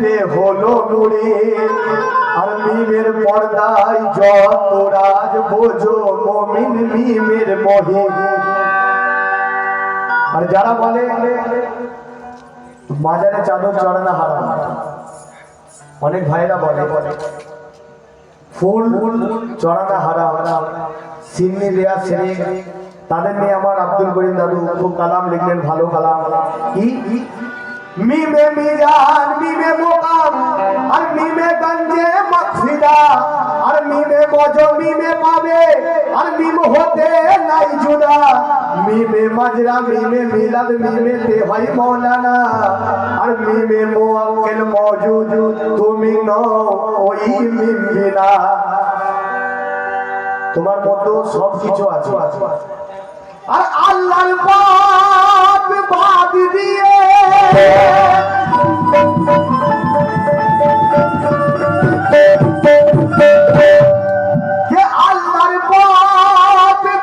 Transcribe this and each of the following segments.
তে হলো নুরে। আর মিমের পর্দায় যত রাজ বোঝো মমিন মিমের মহে। আর যারা বলে, মাজারে চাদর চড়ানো হারাম। অনেক ভাইরা বলে, ফুল ফুল চড়ানো হারাম। সিন্নি দেয়া সেরে তাদের নিয়ে আমার আব্দুল করিম দাদু খুব কালাম লিখলেন, ভালো কালাম। কি? মিমে মিজান মিমে মোকাম, আর মিমে গঞ্জে মকসিদা, আর মিমে মজো, মিমে পাবে, আর মিম হতে নাই জুদা। মিমে মাজরা, মিমে মিলাদ, মিমে তে হয় মৌলানা, আর মিমে মোয়াক্কেল মৌজুদ তুমি নও ওই মিম বিনা তোমার মতো সব কিছু আছে। আর আল্লাহর বাদ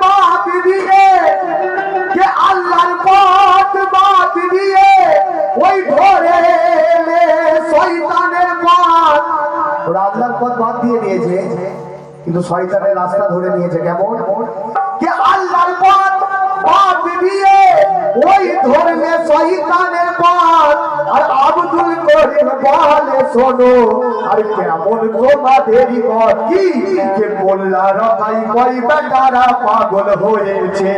বাদ দিয়ে কে আল্লাহর বাদ বাদ দিয়ে, ওই এলে শয়তানের পথ। ওরা আল্লাহর পথ বাদ দিয়ে নিয়েছে, কিন্তু শয়তানের ওই ধর্মে শয়তানের পথ আর আব্দুল করিম বলে, শোনো, আর কেমন তোমাদেরই পথ কি যে মোল্লা রকাই কই বেটারা পাগল হয়েছে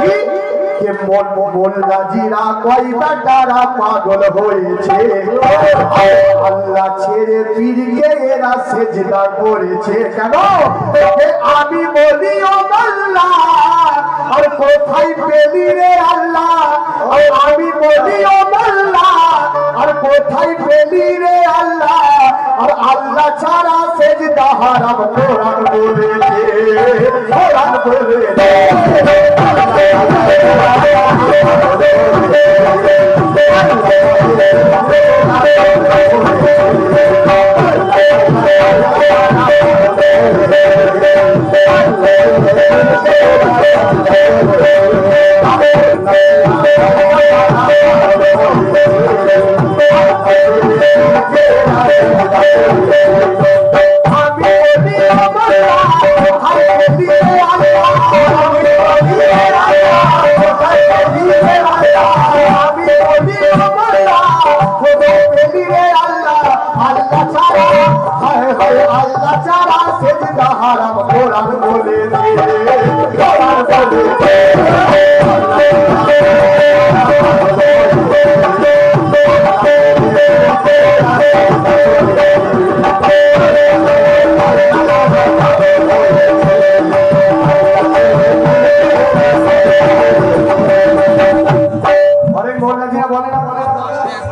কি? যে মন মোল্লা জিরা কই বেটারা পাগল হয়েছে? আল্লাহ ছেড়ে পীরকে এরা সেজদা করেছে। কেন? আমি বলি, ও আল্লাহ, আর কোথায় পেলি রে আল্লাহ? আমি বলি, ও আল্লাহ, আর কোথায় পেলি রে আল্লাহ? আর আল্লাহ ছাড়া সেজদা হারাম কোরআন বলেছে কোরআন বলেছে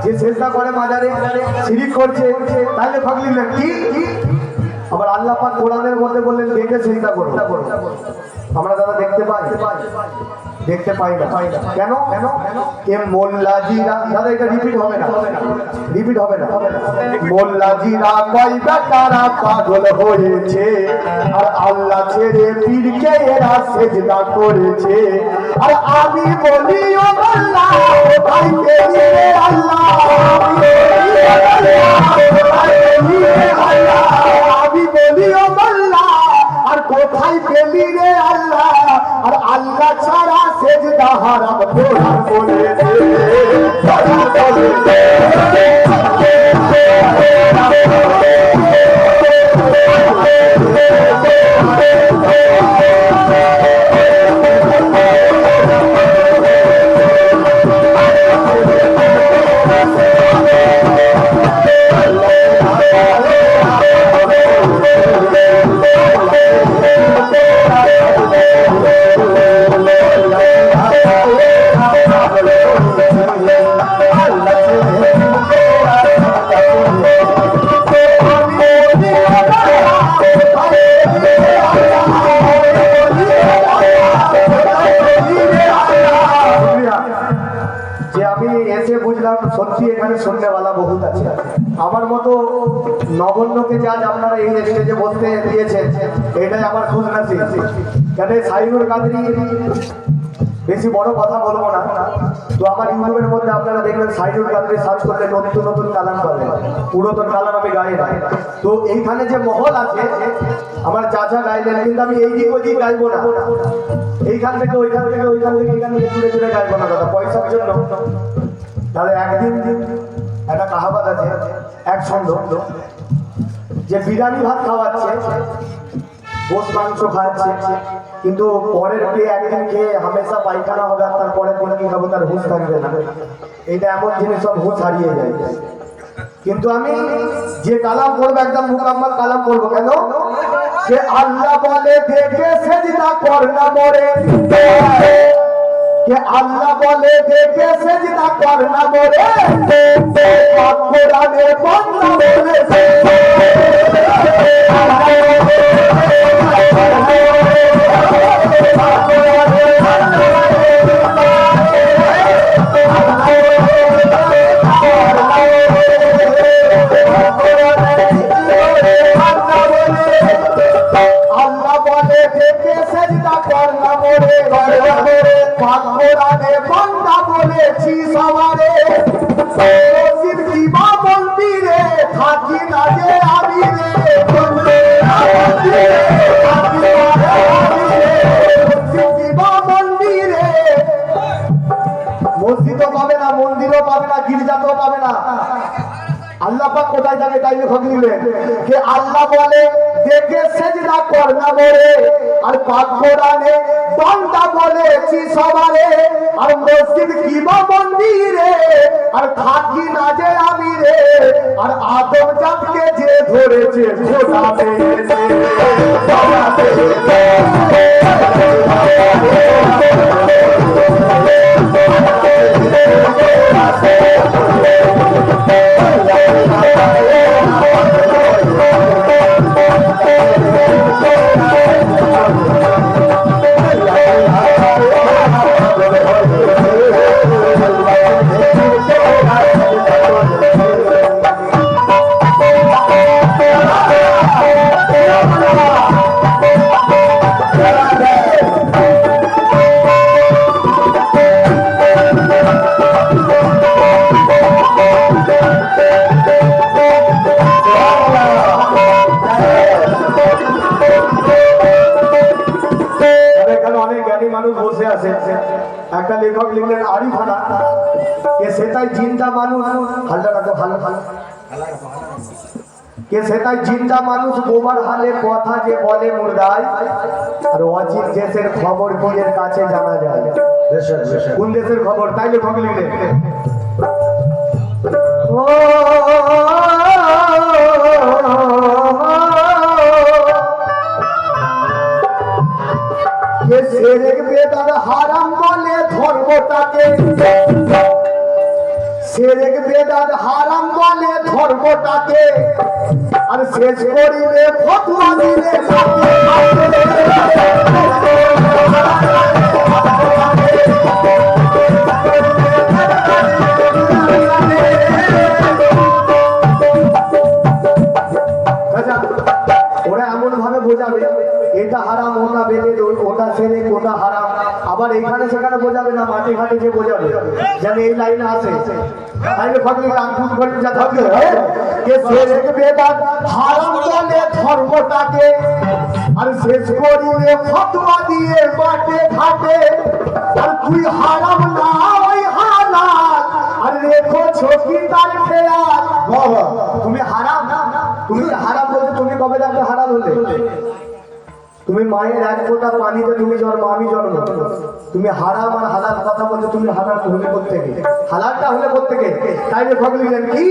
যে চেষ্টা করে মাজারে শিরিক করছে তাহলে ফাগলি কি? আবার আল্লাহ কোরআনের মধ্যে বললেন দেখে চিন্তা করো। আমরা দাদা দেখতে পাই দেখতে পাই না। কেন? কেন এ মোল্লাজিরা দাদা, এটা রিপিট হবে না। রিপিট হবে না। মোল্লাজিরা কই বেটারা পাগল হয়েছে, আর আল্লাহ ছেড়ে পীরকে এরা সেজদা করেছে। আর আমি বলি, ও আল্লাহ ভাই আল্লাহ, আমি বলি, ও আল্লাহ আর কোথায় পেলি রে আল্লাহ? আর আল্লাহ ছাড়া সেজদা হারাম কোরআন সত্যি এখানে সন্ধ্যেবেলা বহুত আছে। আমার মতো নগণ্যকে যান আপনারা এই স্টেজে বসতে দিয়েছেন, এটাই আমার খুশ নাসিব কেন সাইনুর কাদরি বেশি বড় কথা বলব না। তো আমার ইউটিউবের মধ্যে আপনারা দেখবেন সাইডুল কালারে সার্চ করলে নতুন নতুন কালাম পাবেন। পুরাতন কালাম আমি গাই না তো এইখানে যে মহল আছে, আমার চাচা গাইলেন, কিন্তু আমি এই দিক ওই গাইবো না। এইখান থেকে ওইখান থেকে ওইখান থেকে এইখান থেকে জুড়ে জুড়ে গাইবো না দাদা, পয়সার জন্য। তাহলে একদিন একটা কাহাবাত আছে, এক ছন্দ, যে বিরিয়ানি ভাত খাওয়াচ্ছে গোস মাংস খাওয়াচ্ছে কিন্তু পরের পেয়ে একদিন খেয়ে হামেশা পায়খানা হবে আর তার পরের দিন কি খাব, তার হুঁশ থাকবে না। এটা এমন জিনিস সব হুঁশ হারিয়ে যায়। কিন্তু আমি যে কালাম করব, একদম মুকাম্মাল কালাম করব, কেন? যে আল্লাহ বলে, দেখে সেজদা কর না মরে। কে আল্লাহ বলে দেখে সেজদা কর না মরে কোরআনে বান্দা বলেছে আল্লাহ বলে দেখে সেজদা কর না পাকোরানে বান্দা বলেছি সবারে। মসজিদ কিবা আমি রে। থাকি না যে আমি রে। মসজিদও পাবে না, মন্দিরও পাবে না, গির্জাতেও পাবে না। আল্লাহ কোথায় যাবে তাই নিলেন যে আল্লাহ বলে, দেখে সেজদা কর না মরে আর কোরআনে বান্দা বলেছি সবারে, আর মসজিদ কিবা মন্দিরে, আর থাকি না যে আমি রে, আর আদম জাতকে যে ধরেছে খোদা পেয়েছে। লেখক লিখলেন আরিফানা কে সেটাই জিন্দা মানুষ হালটা রাখো ভালো ভালো কে সেটাই জিন্দা মানুষ গোবার হালে কথা যে বলে মুর্দায়। আর অজিত দেশের খবর বীরের কাছে জানা যায়। কোন দেশের খবর? তাই লেখক লিখলেন সেরেক বেদার হারাম বলে ধর্মটাকে সেরেক বেদার হারাম বলে ধর্মটাকে। আর শেষ করিলে ফতুয়া দিলে ওরা এমন ভাবে বোঝাবে এটা হারাম, ওটা বেদে ওটা ছেলে ওটা হারাম। আবার এখানে সেখানে বোঝাবে না মাটি ঘাটে যে বোঝাবে। যেন এই লাইনে আসে। তাইলে ফটকে আঙ্কুশ করে যা থাকবে কে ছেলেক বেদাত হারাম বলে ধর্মটাকে, আর শেষ আর তুই হারাম না আর তুমি হারাম? তুমি হারাম বলতে তুমি কবে দেখবে হারাম হলে? তুমি মায়ের এক ফোঁটা পানিতে তুমি জন্ম, আমি জন্ম। তুমি হারাম আর হালাল কথা বলছো তুমি হারাম হলে থেকে হালালটা হলে থেকে তাই যে কি?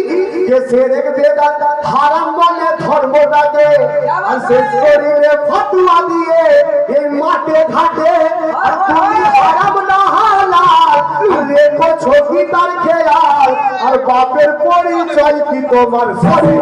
যে সে দেখে বেদাত হারাম বলে ধর্মটাকে, আর শেষ করিলে ফতুয়া দিয়ে এই মাঠে ঘাটে, আর তুমি হারাম না হালাল রেখো ছবি তার খেয়াল, আর বাপের পরিচয় কি তোমার? শরীর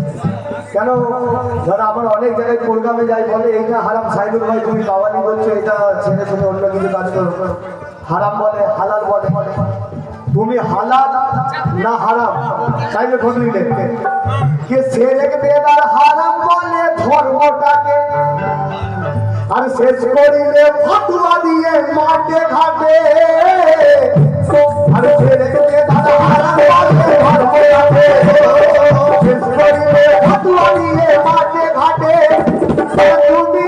কেন? ধরো আমার অনেক জায়গায় প্রোগ্রামে যাই বলে, এইটা হারাম। সাইদুল ভাই, তুমি কাওয়ানি করছ এটা ছেড়ে ছেড়ে অন্য কিছু কাজ করো। হারাম বলে, হালাল বলে। তুমি হালাল না হারাম? চাইলে খোঁজ নিলে কে সেরেক বেদার হারাম বলে ধর্মটাকে, আর শেষ করিলে ফতুয়া দিয়ে মাঠে ঘাটে। আর সেরেক বেদার হারাম বলে